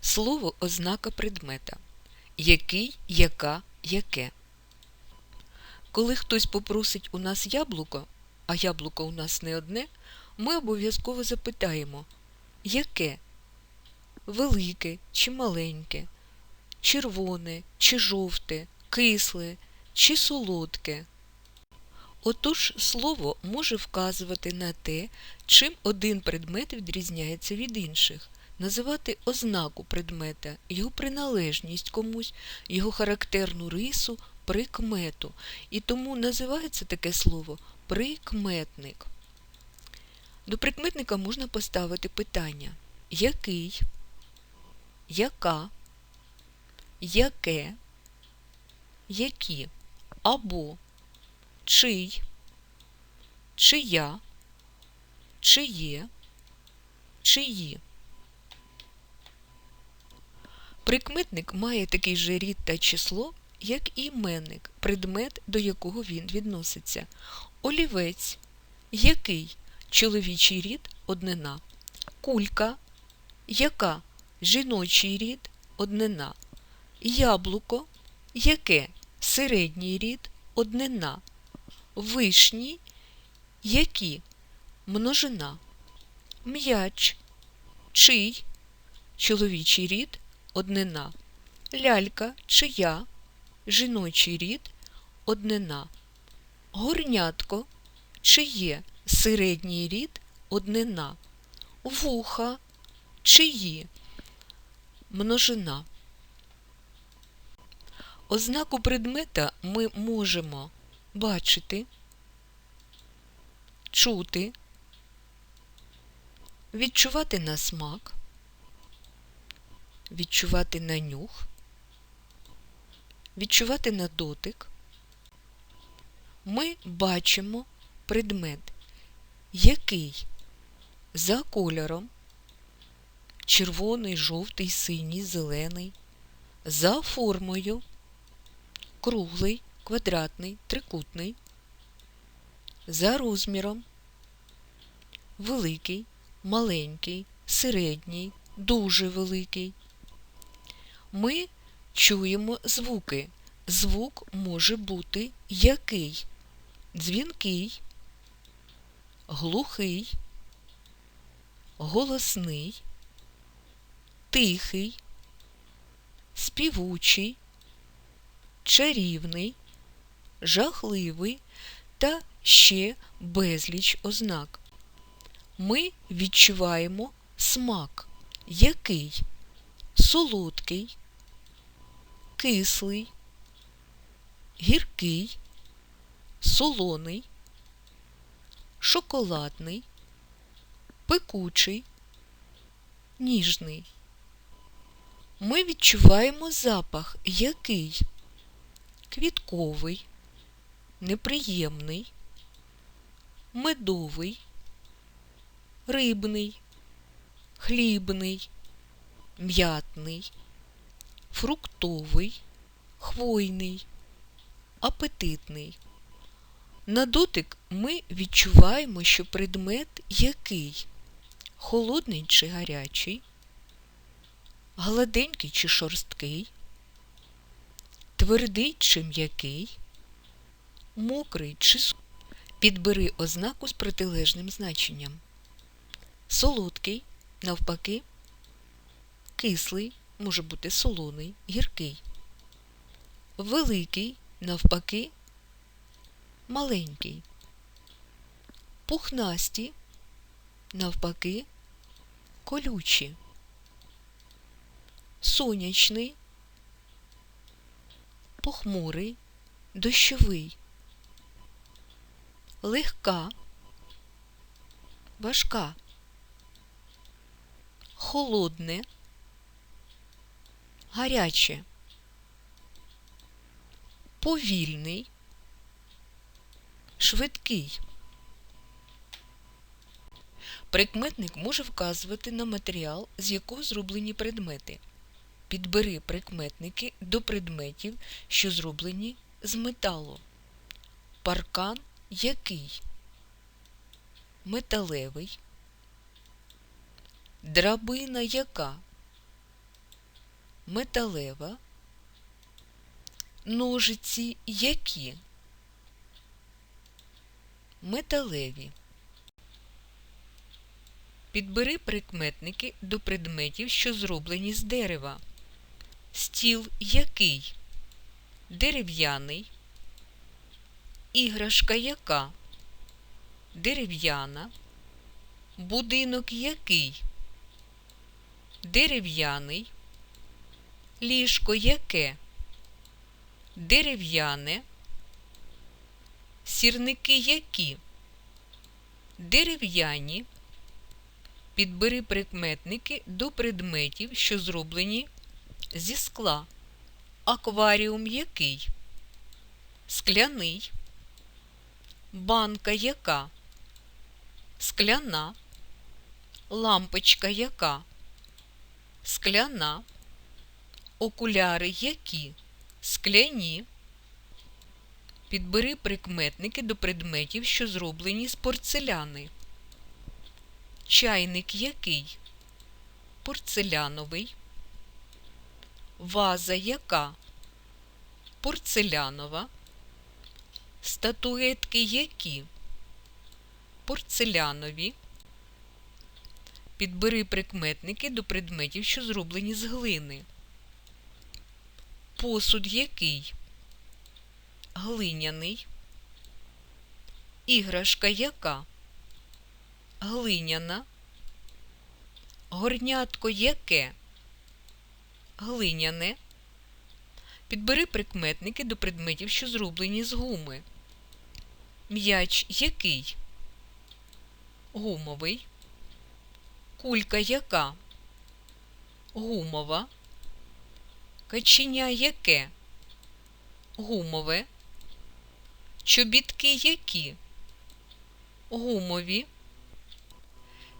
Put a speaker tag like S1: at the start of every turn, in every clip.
S1: Слово ознака предмета. Який, яка, яке. Коли хтось попросить у нас яблуко, а яблуко у нас не одне, ми обов'язково запитаємо яке? Велике чи маленьке, червоне чи жовте, кисле чи солодке. Отож слово може вказувати на те, чим один предмет відрізняється від інших, називати ознаку предмета, його приналежність комусь, його характерну рису, прикмету. І тому називається таке слово прикметник. До прикметника можна поставити питання який, яка, яке, які або чий, чия, чиє, чиї. Прикметник має такий же рід та число, як і іменник, предмет, до якого він відноситься. Олівець, який чоловічий рід однина. Кулька, яка жіночий рід однина. Яблуко, яке середній рід однина. Вишні, які множина. М'яч, чий чоловічий рід однина. Лялька, чия жіночий рід однина. Горнятко, чиє середній рід однина. Вуха, чиї множина. Ознаку предмета ми можемо бачити, чути, відчувати на смак, відчувати на нюх, відчувати на дотик. Ми бачимо предмет, який за кольором червоний, жовтий, синій, зелений, за формою круглий, квадратний, трикутний, за розміром великий, маленький, середній, дуже великий. Ми чуємо звуки. Звук може бути який? Дзвінкий, глухий, голосний, тихий, співучий, чарівний, жахливий та ще безліч ознак. Ми відчуваємо смак, який солодкий, кислий, гіркий, солоний, шоколадний, пекучий, ніжний. Ми відчуваємо запах який квітковий, неприємний, медовий, рибний, хлібний, м'ятний, фруктовий, хвойний, апетитний. На дотик ми відчуваємо, що предмет який холодний чи гарячий, гладенький чи шорсткий, твердий чи м'який, мокрий чи сухий. Підбери ознаку з протилежним значенням. Солодкий, навпаки, кислий, може бути солоний, гіркий. Великий, навпаки, маленький. Пухнасті, навпаки, колючі. Сонячний, похмурий, дощовий, легка, важка, холодне, гаряче, повільний, швидкий. Прикметник може вказувати на матеріал, з якого зроблені предмети. Підбери прикметники до предметів, що зроблені з металу. Паркан який? Металевий. Драбина яка? Металева, ножиці які? Металеві. Підбери прикметники до предметів, що зроблені з дерева. Стіл який? Дерев'яний. Іграшка яка? Дерев'яна. Будинок який? Дерев'яний. Ліжко яке? Дерев'яне. Сірники які? Дерев'яні. Підбери прикметники до предметів, що зроблені зі скла. Акваріум який? Скляний. Банка яка? Скляна. Лампочка яка? Скляна. Окуляри які? Скляні. Підбери прикметники до предметів, що зроблені з порцеляни. Чайник який? Порцеляновий. Ваза яка? Порцелянова. Статуетки які? Порцелянові. Підбери прикметники до предметів, що зроблені з глини. Посуд який? Глиняний. Іграшка яка? Глиняна. Горнятко яке? Глиняне. Підбери прикметники до предметів, що зроблені з гуми. М'яч який? Гумовий. Кулька яка? Гумова. Каченя яке? Гумове. Чобітки які? Гумові.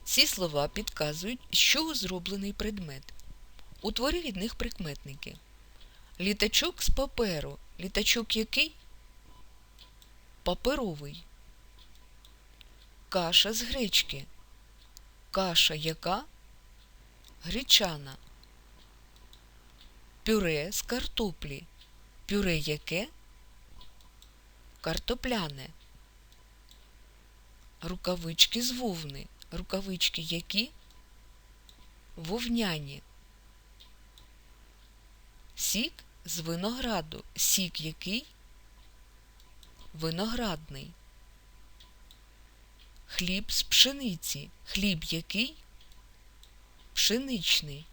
S1: Ці слова підказують, з чого зроблений предмет. Утвори від них прикметники. Літачок з паперу. Літачок який? Паперовий. Каша з гречки. Каша яка? Гречана. Пюре з картоплі. Пюре яке? Картопляне. Рукавички з вовни. Рукавички які? Вовняні. Сік з винограду. Сік який? Виноградний. Хліб з пшениці. Хліб який? Пшеничний.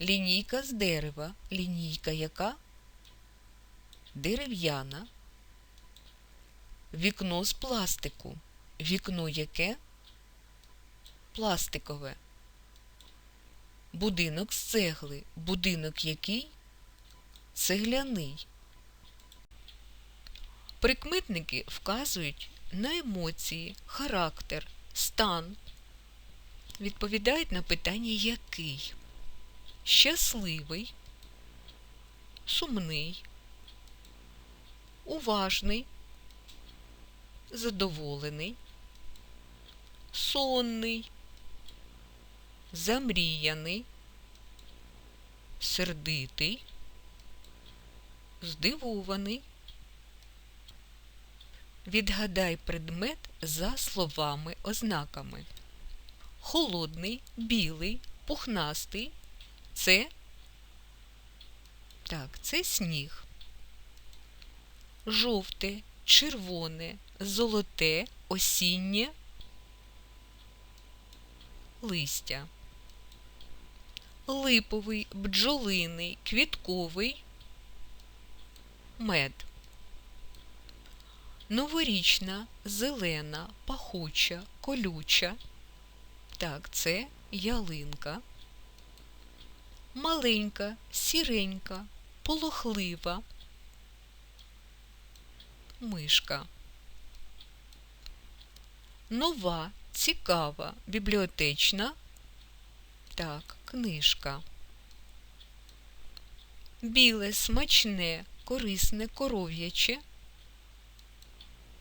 S1: Лінійка з дерева. Лінійка яка? Дерев'яна. Вікно з пластику. Вікно яке? Пластикове. Будинок з цегли. Будинок який? Цегляний. Прикметники вказують на емоції, характер, стан. Відповідають на питання який? Щасливий, сумний, уважний, задоволений, сонний, замріяний, сердитий, здивований. Відгадай предмет за словами ознаками. Холодний, білий, пухнастий. Це так, це сніг. Жовте, червоне, золоте, осіннє листя. Липовий, бджолиний, квітковий мед. Новорічна, зелена, пахуча, колюча. Так, це ялинка. Маленька, сіренька, полохлива. Мишка. Нова, цікава, бібліотечна. Так, книжка. Біле, смачне, корисне, коров'яче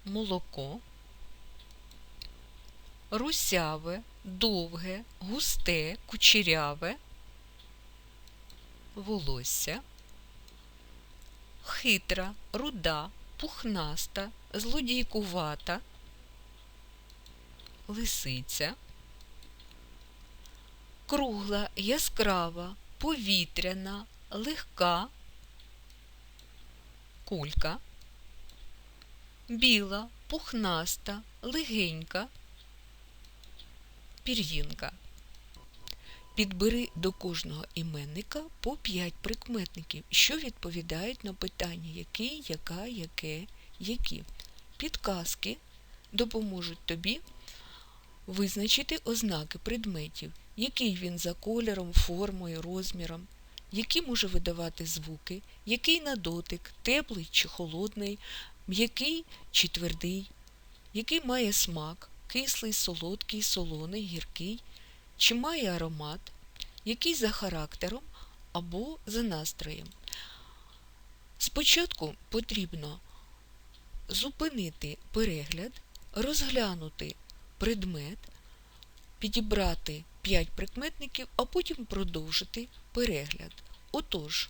S1: молоко, русяве, довге, густе, кучеряве, волосся, хитра, руда, пухнаста, злодійкувата, лисиця, кругла, яскрава, повітряна, легка, кулька, біла, пухнаста, легенька, пір'їнка. Підбери до кожного іменника по 5 прикметників, що відповідають на питання який, яка, яке, які. Підказки допоможуть тобі визначити ознаки предметів, який він за кольором, формою, розміром, які може видавати звуки, який на дотик, теплий чи холодний, м'який чи твердий, який має смак, кислий, солодкий, солоний, гіркий чи має аромат, який за характером або за настроєм. Спочатку потрібно зупинити перегляд, розглянути предмет, підібрати 5 прикметників, а потім продовжити перегляд. Отож,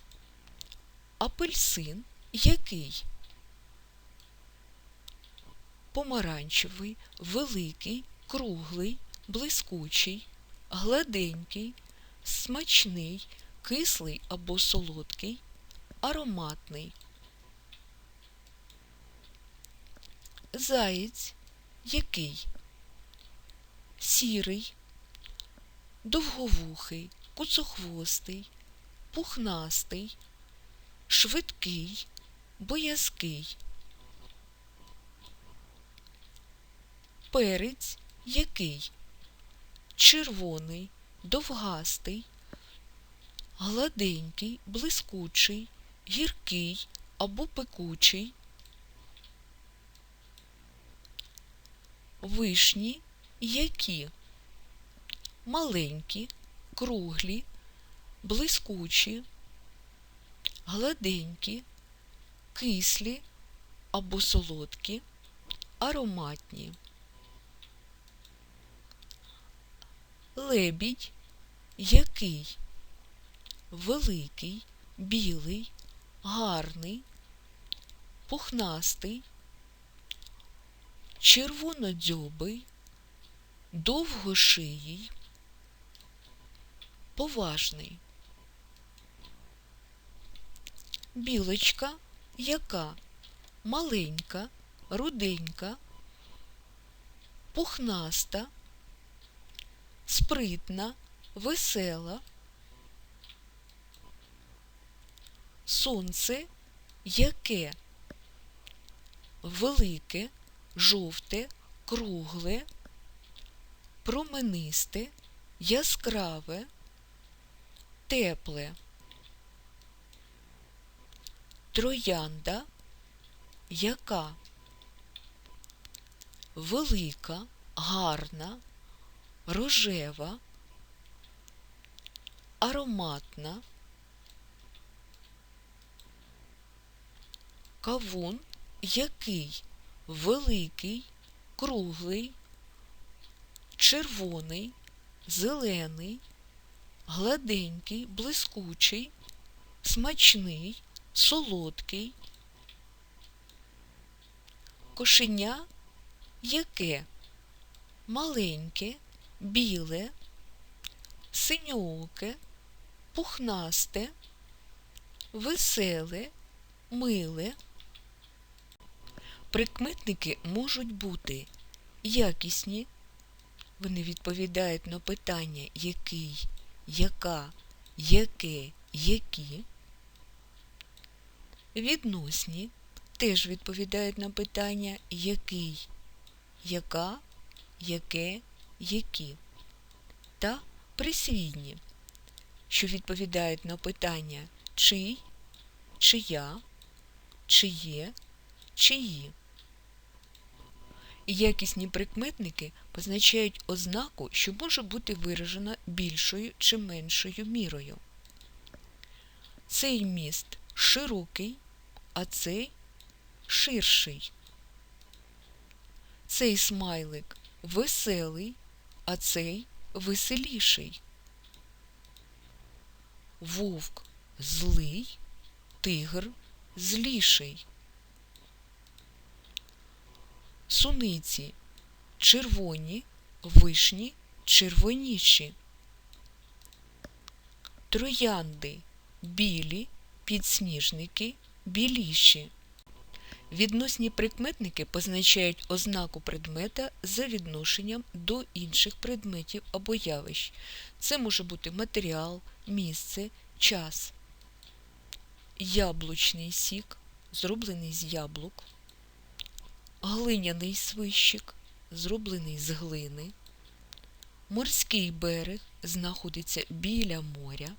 S1: апельсин який? Помаранчевий, великий, круглий, блискучий, гладенький, смачний, кислий або солодкий, ароматний. Заєць який? Сірий, довговухий, куцохвостий, пухнастий, швидкий, боязкий. Перець який? Червоний, довгастий, гладенький, блискучий, гіркий або пекучий, вишні які маленькі, круглі, блискучі, гладенькі, кислі або солодкі, ароматні. Лебідь який? Великий, білий, гарний, пухнастий, червонодзьобий, довгошиїй, поважний. Білочка яка? Маленька, руденька, пухнаста, спритна, весела. Сонце яке? Велике, жовте, кругле, променисте, яскраве, тепле. Троянда яка? Велика, гарна, рожева, ароматна, кавун який великий, круглий, червоний, зелений, гладенький, блискучий, смачний, солодкий, кошеня яке? Маленьке, біле, синьоке, пухнасте, веселе, миле. Прикметники можуть бути якісні, вони відповідають на питання який, яка, яке, які. Відносні теж відповідають на питання який, яка, яке, які та присвідні, що відповідають на питання чий, чия, чиє, чиї. Якісні прикметники позначають ознаку, що може бути виражена більшою чи меншою мірою. Цей міст широкий, а цей ширший. Цей смайлик веселий, а цей веселіший. Вовк злий, тигр зліший. Суниці червоні, вишні червоніші. Троянди білі, підсніжники біліші. Відносні прикметники позначають ознаку предмета за відношенням до інших предметів або явищ. Це може бути матеріал, місце, час. Яблучний сік, зроблений з яблук, глиняний свищик, зроблений з глини. Морський берег знаходиться біля моря.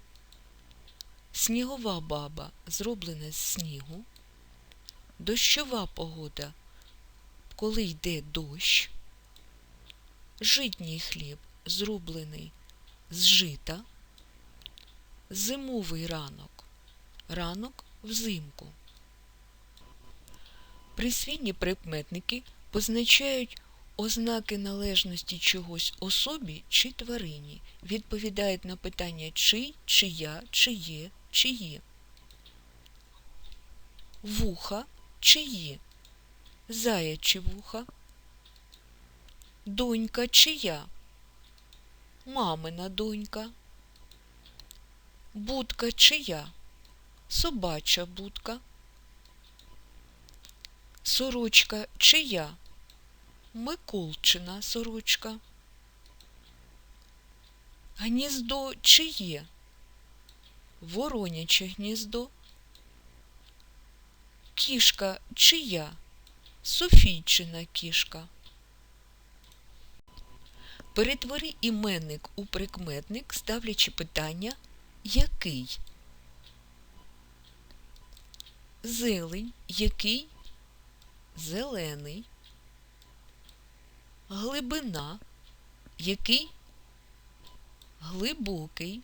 S1: Снігова баба зроблена з снігу. Дощова погода, коли йде дощ. Житній хліб зроблений з жита. Зимовий ранок. Ранок взимку. Присвійні прикметники позначають ознаки належності чогось особі чи тварині, відповідають на питання чий, чия, чиє, чиї. Вуха чиї? Заячі вуха. Донька чия? Мамина донька. Будка чия? Собача будка. Сорочка чия? Миколчина сорочка. Гніздо чиє? Вороняче гніздо. Кішка чия? Софійчина кішка. Перетвори іменник у прикметник, ставлячи питання який? Зелень який? Зелений. Глибина який? Глибокий.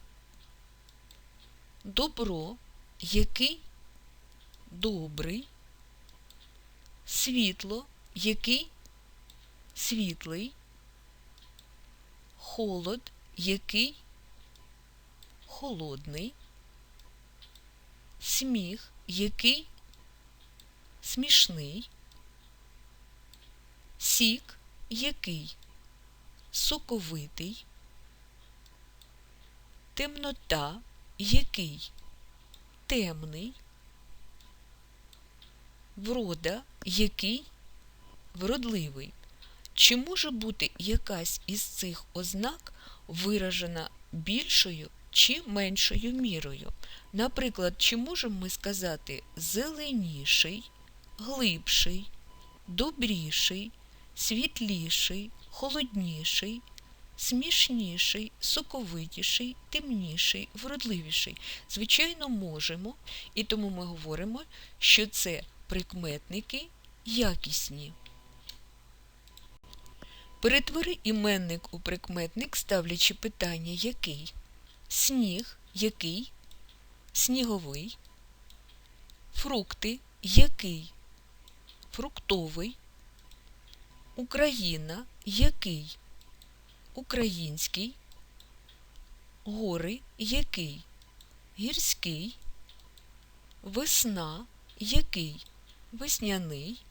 S1: Добро який? Добрий. Світло який? Світлий. Холод який? Холодний. Сміх який? Смішний. Сік який? Соковитий. Темнота який? Темний. Врода який? Вродливий. Чи може бути якась із цих ознак виражена більшою чи меншою мірою? Наприклад, чи можемо ми сказати зеленіший, глибший, добріший, світліший, холодніший, смішніший, соковитіший, темніший, вродливіший? Звичайно, можемо, і тому ми говоримо, що це прикметники якісні. Перетвори іменник у прикметник, ставлячи питання який? Сніг який? Сніговий. Фрукти який? Фруктовий. Україна який? Український. Гори який? Гірський. Весна який? Весняний.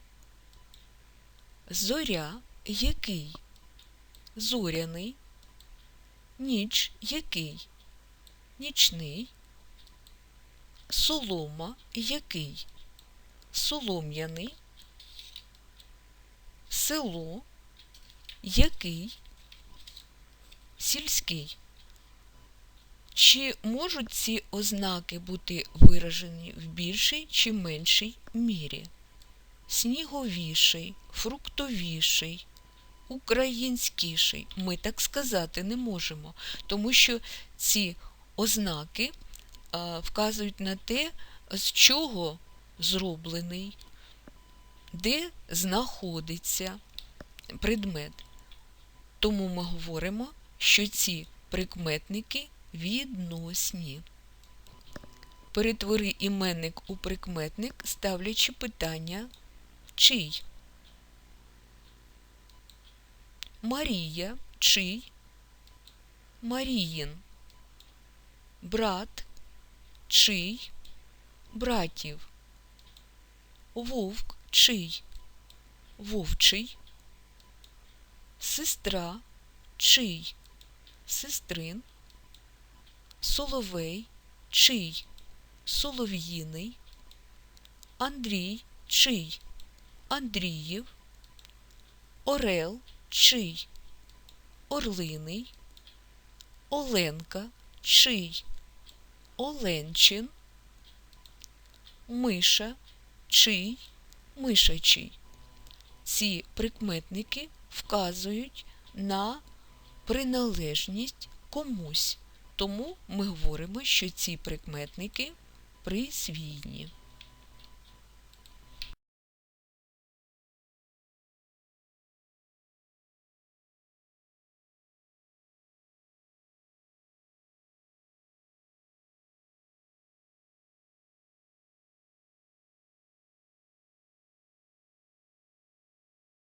S1: Зоря який? Зоряний. Ніч який? Нічний. Солома який? Солом'яний. Село який? Сільський. Чи можуть ці ознаки бути виражені в більшій чи меншій мірі? Сніговіший, фруктовіший, українськіший. Ми так сказати не можемо, тому що ці ознаки вказують на те, з чого зроблений, де знаходиться предмет. Тому ми говоримо, що ці прикметники відносні. Перетвори іменник у прикметник, ставлячи питання чий. Марія чий? Маріїн. Брат чий, братів, вовк чий, вовчий, сестра чий, сестрин, соловей чий, солов'їний, Андрій чий, Андріїв, Орел чий, Орлиний, Оленка чий, Оленчин, Миша чий, Мишачий. Ці прикметники вказують на приналежність комусь, тому ми говоримо, що ці прикметники присвійні.